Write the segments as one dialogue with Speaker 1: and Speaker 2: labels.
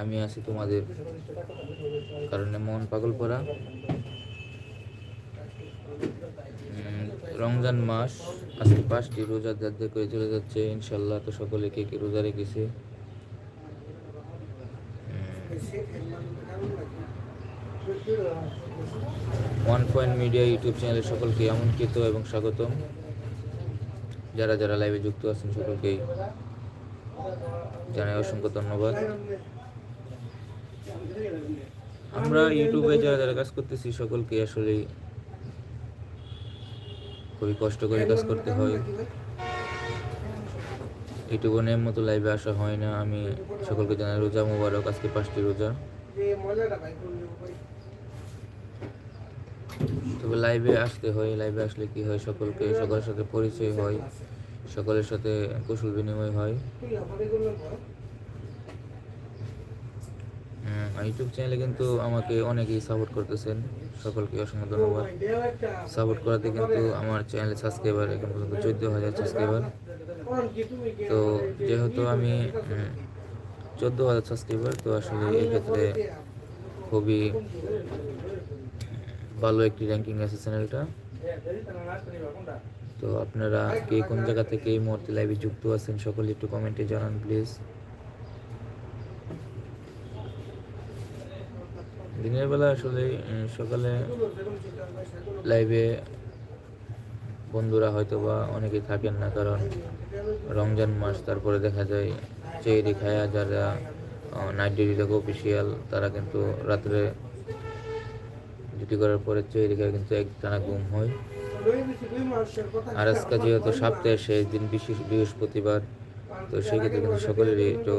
Speaker 1: আমি আছি তোমাদের কারণে মন পাগল উম, রমজান মাস আজকে পাঁচটি রোজা দাদ্দা করে চলে যাচ্ছে ইনশাল্লাহ তো সকলে কে কে রোজা রেখেছে। ওয়ান পয়েন্ট মিডিয়া ইউটিউব চ্যানেলের সকলকে আমন্ত্রিত এবং স্বাগতম। যারা যারা লাইভে যুক্ত আছেন সকলকেই জানাই অসংখ্য ধন্যবাদ। আমরা ইউটিউবে যারা যারা কাজ করতেছি, সকলকে আসলে খুবই কষ্ট করে কাজ করতে হয়। ইউটিউব অনেক মতো লাইভে আসা হয় না। আমি সকলকে জানাই রোজা মোবারক, আজকে পাঁচটি রোজা। তবে লাইভে আসতে হয় লাইভে আসলে কি হয়, সকলকে, সকলের সাথে পরিচয় হয়, সকলের সাথে কুশল বিনিময় হয়। ইউটিউব চ্যানেলে কিন্তু আমাকে অনেকেই সাপোর্ট করতেছেন। সকলকে অসংখ্য ধন্যবাদ। সাপোর্ট করাতে কিন্তু আমার চ্যানেলে সাবস্ক্রাইবার এখন পর্যন্ত চোদ্দ হাজার সাবস্ক্রাইবার তো যেহেতু আমি চোদ্দ হাজার সাবস্ক্রাইবার তো আসলে এই ক্ষেত্রে খুবই ভালো একটি র্যাঙ্কিং আছে চ্যানেলটা তো আপনারা কে কোন জায়গা থেকে এই মুহূর্তে লাইভে যুক্ত আছেন, সকলে একটু কমেন্টে জানান প্লিজ দিনের বেলা আসলে সকালে লাইভে বন্ধুরা হয়তো বা অনেকে থাকেন না, কারণ রমজান মাস, তারপরে দেখা যায় চেরি খায়া যারা নাইট ডিউটি থাকে অফিসিয়াল তারা কিন্তু রাত্রে ডিউটি করার পরে চেরি খায় কিন্তু এক টানা ঘুম হয়। আর আজকে যেহেতু সপ্তাহের শেষ দিন, বিশেষ বৃহস্পতিবার, তো সেক্ষেত্রে কিন্তু সকলেরই একটু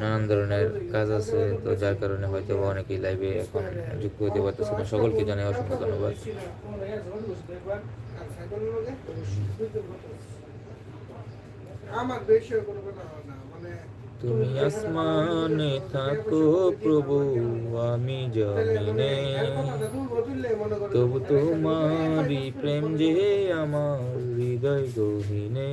Speaker 1: নানান ধরনের কাজ আছে, তো যার কারণে হয়তো অনেকেই লাইভে এখন যুক্ত হতে পারতেছে না। সকলকে জানাই অসংখ্য ধন্যবাদ। তুমি আসমানে থাকো প্রভু, আমি জমিনে। তবু তোমারই প্রেম যে আমার হৃদয় গহিনে।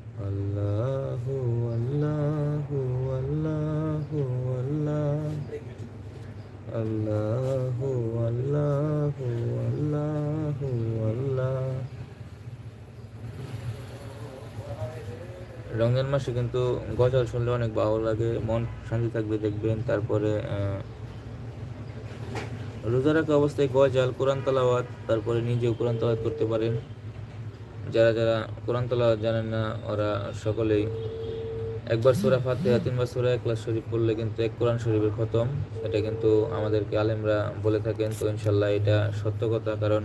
Speaker 1: রমজান মাসে কিন্তু গজল শুনলে অনেক ভালো লাগে, মন শান্তি থাকবে দেখবেন। তারপরে রোজা রাখা অবস্থায় গজাল, কোরআন তালাওয়াত, তারপরে নিজেও কোরআন তালাওয়াত করতে পারেন। যারা যারা কোরআন তালাওয়াত জানেন না, ওরা সকলেই একবার সুরা ফাতিহা, তিনবার সুরা একলাস শরীফ পড়লে কিন্তু এক কোরআন শরীফের খতম। এটা কিন্তু আমাদেরকে আলেমরা বলে থাকেন, তো ইনশাল্লাহ এটা সত্য কথা। কারণ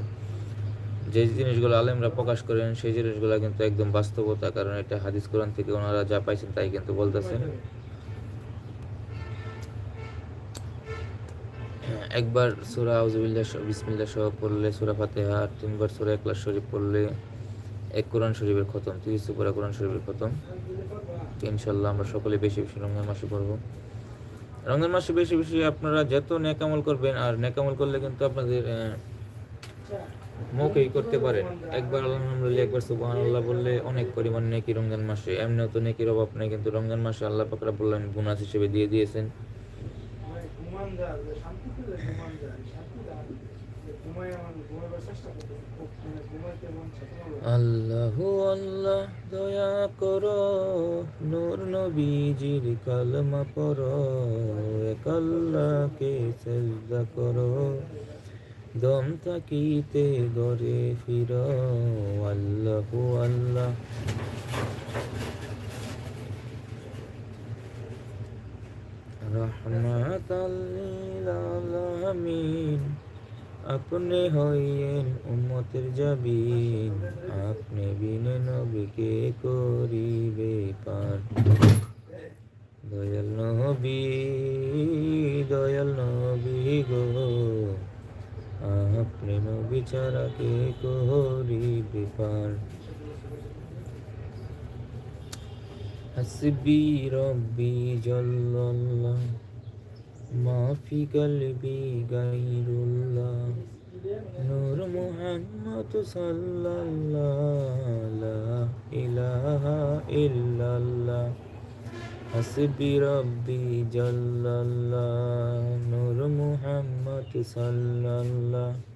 Speaker 1: যে জিনিসগুলো আলেমরা প্রকাশ করেন, সেই জিনিসগুলো কিন্তু একদম বাস্তবতা, কারণ এটা হাদিস কোরআন থেকে ওনারা যা পাইছেন তাই কিন্তু বলতেছেন। একবার সুরা আউজুবিল্লাহ বিসমিল্লাহ সহ পড়লে, সুরা ফাতেহা, তিনবার সুরা একলাস শরীফ পড়লে এক কোরআন শরীফের খতম, তিরিশ সুপুরা কোরআন শরীফের খতম। ইনশাল্লাহ আমরা সকলে বেশি বেশি রমজান মাসে পড়ব। রমজান মাসে বেশি বেশি আপনারা যত নেকামল করবেন, আর নেকামল করলে কিন্তু আপনাদের মুখেই করতে পারেন একবার আলহামদুলিল্লাহ, একবার সুবহান আল্লাহ বললে অনেক পরিমাণ নেকি রমজান মাসে। এমনিও তো নেকির অভাব নেই, কিন্তু রমজান মাসে আল্লাহ পাকরা বললেন বোনাস হিসেবে দিয়ে দিয়েছেন। আল্লাহ আল্লাহ, দয়া করো, নূর নবীজির কালমা পড়ো, এক সেজদা করো। দম থাকিতে গরে ফির, আল্লাহ আল্লাহ। রহমাতাল্লিল আলামিন, আপনি হইয়েন উম্মতের জাবিন, আপনি বিনে নবীকে করিবে পার। দয়াল নবী দয়াল নবী গো। ছাড়া কে করিবে পার। হাসবি রব্বি জল্লাল্লাহ, মাফি কলবি গাইরুল্লাহ নূর মুহাম্মদ সাল্লাল্লাহ, লা ইলাহা ইল্লাল্লাহ। হাসবি রব্বি জল্লাল্লাহ, নূর মুহাম্মদ সাল্লাল্লাহ।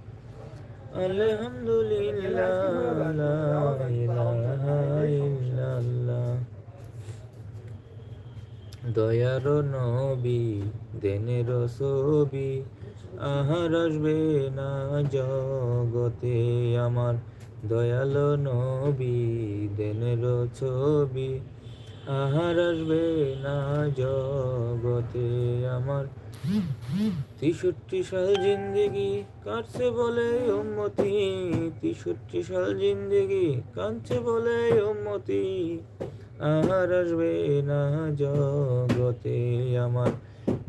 Speaker 1: আলহামদুলিল্লাহ লা ইলাহা ইল্লাল্লাহ। দয়ার নবী, দেনের ছবি, আহার আসবে না জগতে আমার। দয়াল নবী, দেনের ছবি, আহার আসবে না জগতে আমার। তেষট্টি সাল জিন্দেগি কাটছে বলে উন্মতি তেষট্টি সাল জিন্দেগি কাঁদছে বলে উম্মতি। আর আসবে না জগতে আমার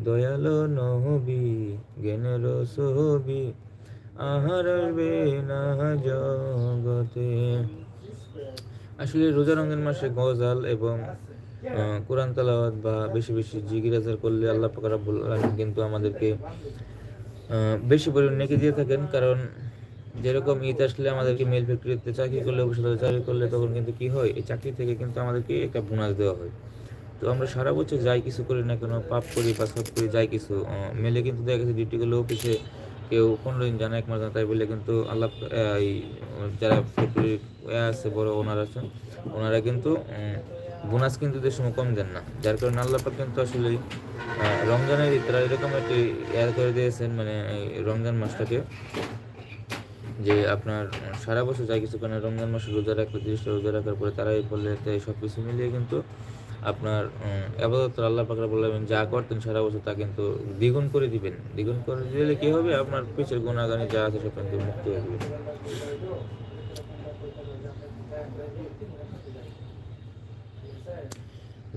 Speaker 1: দয়ালো নহবি জ্ঞানের ছবি। আহার আসবে না জগতে আসলে রোজা রঙের মাসে গজাল এবং কোরআন তালাওয়াত বা বেশি বেশি জিগিরাজার করলে আল্লাহ রাব্বুল আলামিন কিন্তু আমাদেরকে বেশি পরিমাণ নেকি দিয়ে থাকেন। কারণ যেরকম ঈদ আসলে আমাদেরকে মেল ফ্যাক্টরিতে চাকরি করলে অফিসে চাকরি করলে, তখন কিন্তু কি হয়? এই চাকরি থেকে কিন্তু আমাদেরকে একটা বোনাস দেওয়া হয়। তো আমরা সারা বছর যাই কিছু করি না কেন, পাপ করি বা সব করি, যাই কিছু মেলে কিন্তু দেখা গেছে ডিউটি করলে অফিসে কেউ পনেরো দিন জানে এক মাস তাই বলে কিন্তু আল্লাহ এই, যারা ফ্যাক্টরি আছে, বড় ওনার আছেন, ওনারা কিন্তু বোনাস কিন্তু দেড় সময় কম দেন না। যার কারণে আল্লাহ পাক কিন্তু আসলে রমজানের ঈদ তারা এরকম একটি এয়ার করে দিয়েছেন মানে রমজান মাসটাকে, যে আপনার সারা বছর যা কিছু কারণে রমজান মাসে রোজা রাখলে, তিরিশটা রোজা রাখার পরে তারা তারাই বললে সব কিছু মিলিয়ে কিন্তু আপনার আপাতত আল্লাহ পাকরা বললেন যা করতেন সারা বছর তা কিন্তু দ্বিগুণ করে দিবেন। দ্বিগুণ করে দিলে কি হবে? আপনার পিছের গুণাগানি যা আছে সব কিন্তু মুক্ত হয়ে যাবে।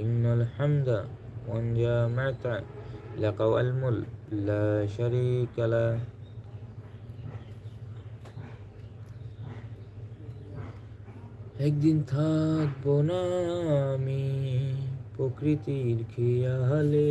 Speaker 1: إن الحمد والنعمة لك والملك لا شريك له একদিন থাকবো না আমি প্রকৃতির খেয়ালে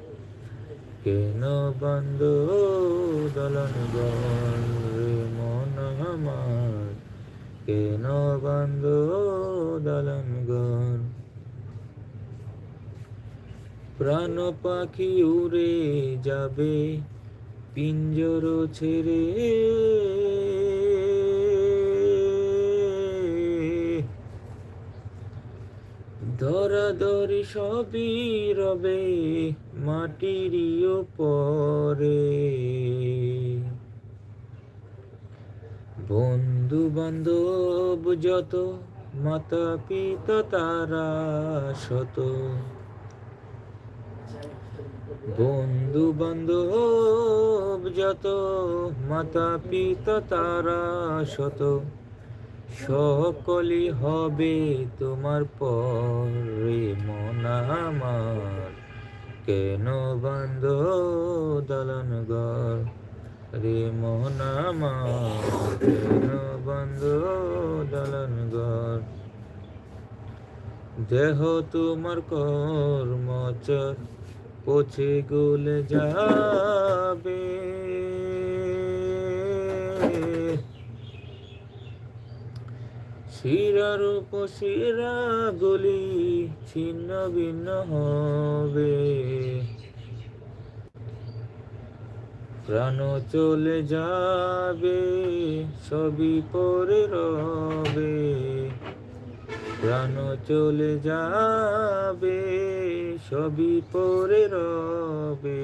Speaker 1: কেন বন্ধ দলন রে মন আমার? কেন বন্ধ দলন ঘর প্রাণ পাখি উড়ে যাবে, পিঞ্জর ছেড়ে। ধরাধরি সবই রবে মাটির পরে বন্ধু বান্ধব যত মাতা পিতা তারা শত বন্ধু বান্ধব যত মাতা পিতা তারা শত সকলই হবে তোমার পরে মন কেন বন্ধ দলন ঘর রে মোহন আমার কেন বন্ধ দলন ঘর দেহ তোমার কর্মচর পছে গলে যাবে। শিরার উপশিরা গলি ছিন্ন ভিন্ন হবে। প্রাণ চলে যাবে, সবই পরে রবে। প্রাণ চলে যাবে, সবই পরে রবে।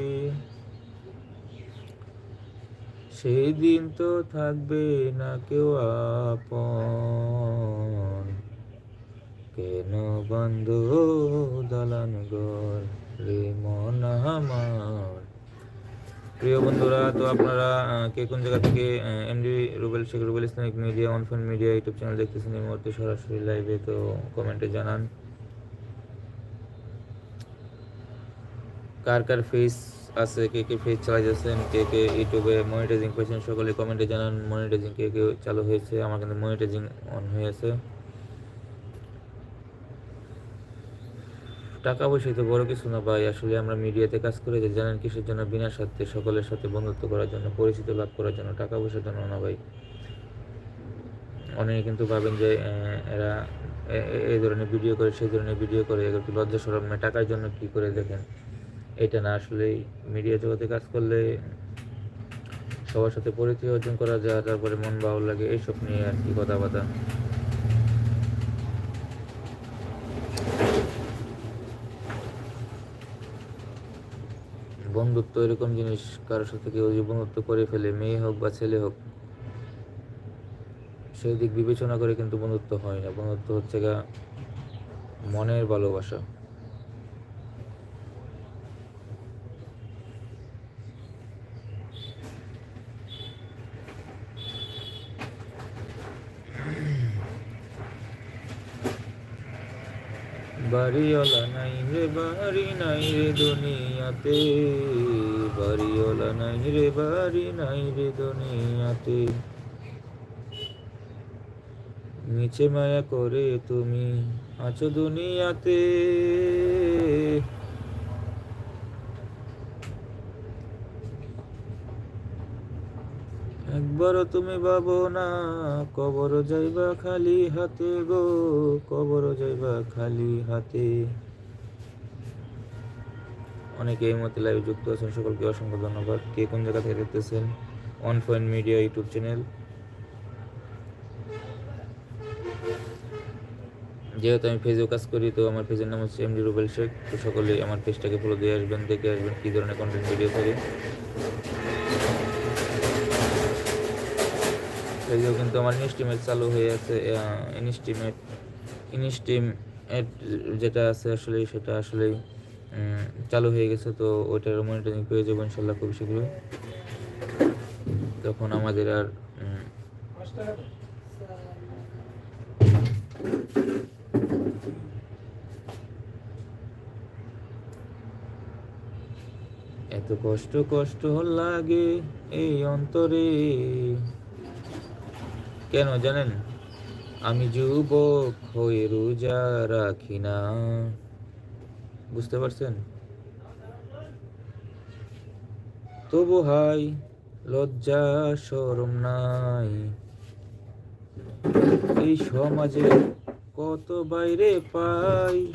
Speaker 1: সেই দিন তো থাকবে না কেউ আপন। কেন বন্ধ দালান ঘর রে মন আমার? প্রিয় বন্ধুরা, তো আপনারা কে কোন জায়গা থেকে MD Rubel Sheikh, Rubel Islamic media অনফোন media YouTube channel দেখতেছেন এই মুহূর্তে, সরাসরি লাইভে তো কমেন্টে জানান। কার কার ফেস আছে, কে কে চালাই যাচ্ছেন কে কে ইউটিউবে মনিটাইজিং পেয়েছেন সকলে কমেন্টে জানান মনিটাইজিং কে কে চালু হয়েছে, আমার কিন্তু মনিটাইজিং অন হয়েছে। টাকা পয়সা তো বড় কিছু না ভাই, আসলে আমরা মিডিয়াতে কাজ করে যে জানেন কিসের জন্য, বিনা স্বার্থে সকলের সাথে বন্ধুত্ব করার জন্য, পরিচিত লাভ করার জন্য, টাকা পয়সার জন্য না ভাই। অনেকে কিন্তু ভাবেন যে এরা এই ধরনের ভিডিও করে, সেই ধরনের ভিডিও করে, এগুলো লজ্জা সরম? টাকার জন্য কি করে দেখেন? এটা না আসলে মিডিয়া জগতে কাজ করলে সবার সাথে পরিচয় অর্জন করা যায়, তারপরে মন ভালো লাগে এইসব নিয়ে আর কি কথাবার্তা। বন্ধুত্ব এরকম জিনিস কারোর সাথে কেউ যদি বন্ধুত্ব করে ফেলে, মেয়ে হোক বা ছেলে হোক সেই দিক বিবেচনা করে কিন্তু বন্ধুত্ব হয় না। বন্ধুত্ব হচ্ছে গা মনের ভালোবাসা। বাড়িওয়ালা নাই রে, বাড়ি নাই রে দুনিয়াতে। বাড়িওয়ালা নাই রে, বাড়ি নাই রে দুনিয়াতে। নিচে মায়া করে তুমি আছো দুনিয়াতে। একবারও তুমি ভাবো না, কবর যাইবা খালি হাতে গো, কবর যাইবা খালি হাতে। অনেকে এই মতে লাইভ যুক্ত আছেন, সকলকে অসংখ্য ধন্যবাদ। কে কোন জায়গা থেকে দেখতেছেন? On point media YouTube channel যেহেতু আমি ফেসে কাজ করি, তো আমার পেজের নাম হচ্ছে এমডি রুবেল শেখ তো সকলে আমার পেজটাকে ফলো দিয়ে আসবেন, দেখে আসবেন কী ধরনের কন্টেন্ট ভিডিও পেজেও কিন্তু আমার ইনস্টিমেট চালু হয়ে আছে ইনস্টিমেট ইনস্টিমেট যেটা আছে আসলে সেটা আসলেই উম, চালু হয়ে গেছে তো ওইটার মনিটরিং পেয়ে যাব ইনশাল্লাহ খুব শীঘ্রই তখন আমাদের আর। এত কষ্ট কষ্ট লাগে এই অন্তরে কেন জানেন? আমি যুবক হয়ে রোজা রাখি না। বুঝতে পারছেন? তবু হাই, লজ্জা শরম নাই। এই সমাজে কত বাইরে পাই।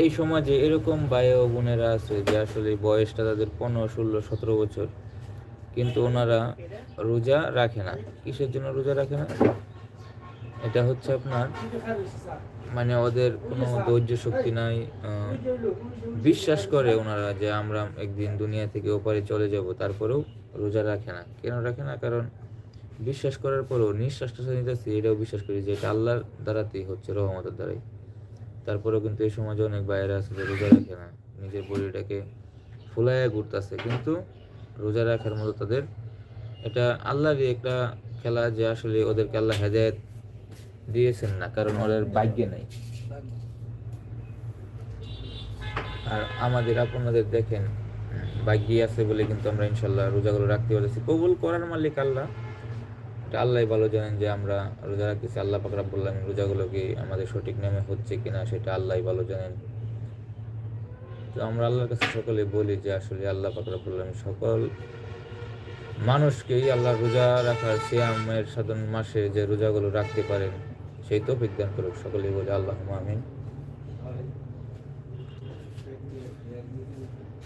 Speaker 1: এই সমাজে এরকম ভাই ও বোনেরা আছে যে আসলে বয়সটা তাদের পনেরো, ষোলো, সতেরো বছর কিন্তু ওনারা রোজা রাখে না কিসের জন্য রোজা রাখে না এটা হচ্ছে আপনার। মানে ওদের কোনো ধৈর্য শক্তি নাই। বিশ্বাস করে ওনারা যে আমরা একদিন দুনিয়া থেকে ওপারে চলে যাব, তারপরেও রোজা রাখে না কেন রাখে না কারণ বিশ্বাস করার পরেও নিঃশ্বাসটা নিতেছি, এটাও বিশ্বাস করি যে এটা আল্লাহর দ্বারাতেই হচ্ছে, রহমতের দ্বারাই তারপরেও কিন্তু এই সমাজে অনেক বাইরে আছে যে রোজা রাখে না। নিজের বডিটাকে ফুলাইয়া ঘুরতেছে। কিন্তু রোজা রাখার মতো তাদের এটা আল্লাহরই একটা খেলা যে আসলে ওদেরকে আল্লাহ হেদায়ত দিয়েছেন না, কারণ ওদের ভাগ্যে নাই। আর আমাদের আপনাদের দেখেন ভাগ্যে আছে বলে কিন্তু আমরা ইনশাল্লাহ রোজাগুলো রাখতে পারছি। কবুল করার মালিক আল্লাহ। এটা আল্লাহ ভালো জানেন যে আমরা রোজা রাখতেছি, আল্লাহ পাকরা বললাম রোজাগুলো কি আমাদের সঠিক নামে হচ্ছে কিনা সেটা আল্লাহ ভালো জানেন। তো আমরা আল্লাহর কাছে সকলে বলি যে আসলে আল্লাহ পাকরা বললাম সকল মানুষকেই আল্লাহ রোজা রাখার সিয়ামের সাধন মাসে যে রোজাগুলো রাখতে পারেন, সেই তো বিজ্ঞান করুক। সকলেই বলে আল্লাহ আমিন।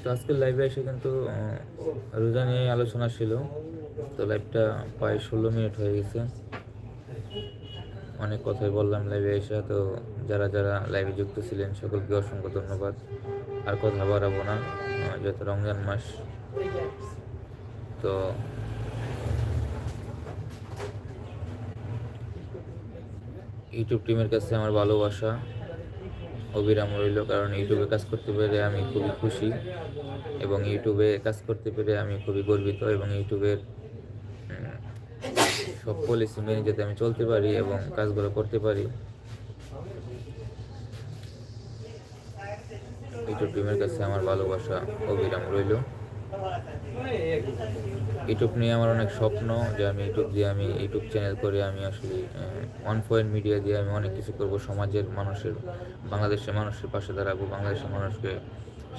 Speaker 1: তো আজকের লাইভে এসে কিন্তু রোজা নিয়ে আলোচনা ছিল। তো লাইভটা প্রায় ষোলো মিনিট হয়ে গেছে। অনেক কথাই বললাম লাইভে এসে, তো যারা যারা লাইভে যুক্ত ছিলেন, সকলকে অসংখ্য ধন্যবাদ। আর কথা বাড়াবো না যেহেতু রমজান মাস। তো ইউটিউব টিমের কাছে আমার ভালোবাসা, অবিরাম রইল, কারণ ইউটিউবে কাজ করতে পেরে আমি খুবই খুশি এবং ইউটিউবে কাজ করতে পেরে আমি খুবই গর্বিত এবং ইউটিউবের সব পলিসি মেনে যাতে আমি চলতে পারি এবং কাজগুলো করতে পারি। ইউটিউব টিমের কাছে আমার ভালোবাসা, অবিরাম রইল। ইউটিউব নিয়ে আমার অনেক স্বপ্ন যে আমি ইউটিউব দিয়ে আমি ইউটিউব চ্যানেল করে আমি আসলে ওয়ান পয়েন্ট মিডিয়া দিয়ে আমি অনেক কিছু করব। সমাজের মানুষের, বাংলাদেশের মানুষের পাশে দাঁড়াবো, বাংলাদেশের মানুষকে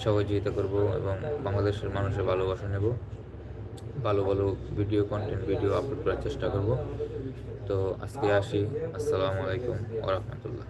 Speaker 1: সহযোগিতা করব এবং বাংলাদেশের মানুষের ভালোবাসা নেব। ভালো ভালো ভিডিও কন্টেন্ট ভিডিও আপলোড করার চেষ্টা করব। তো আজকে আসি। আসসালামু আলাইকুম ওরহমতুল্লাহ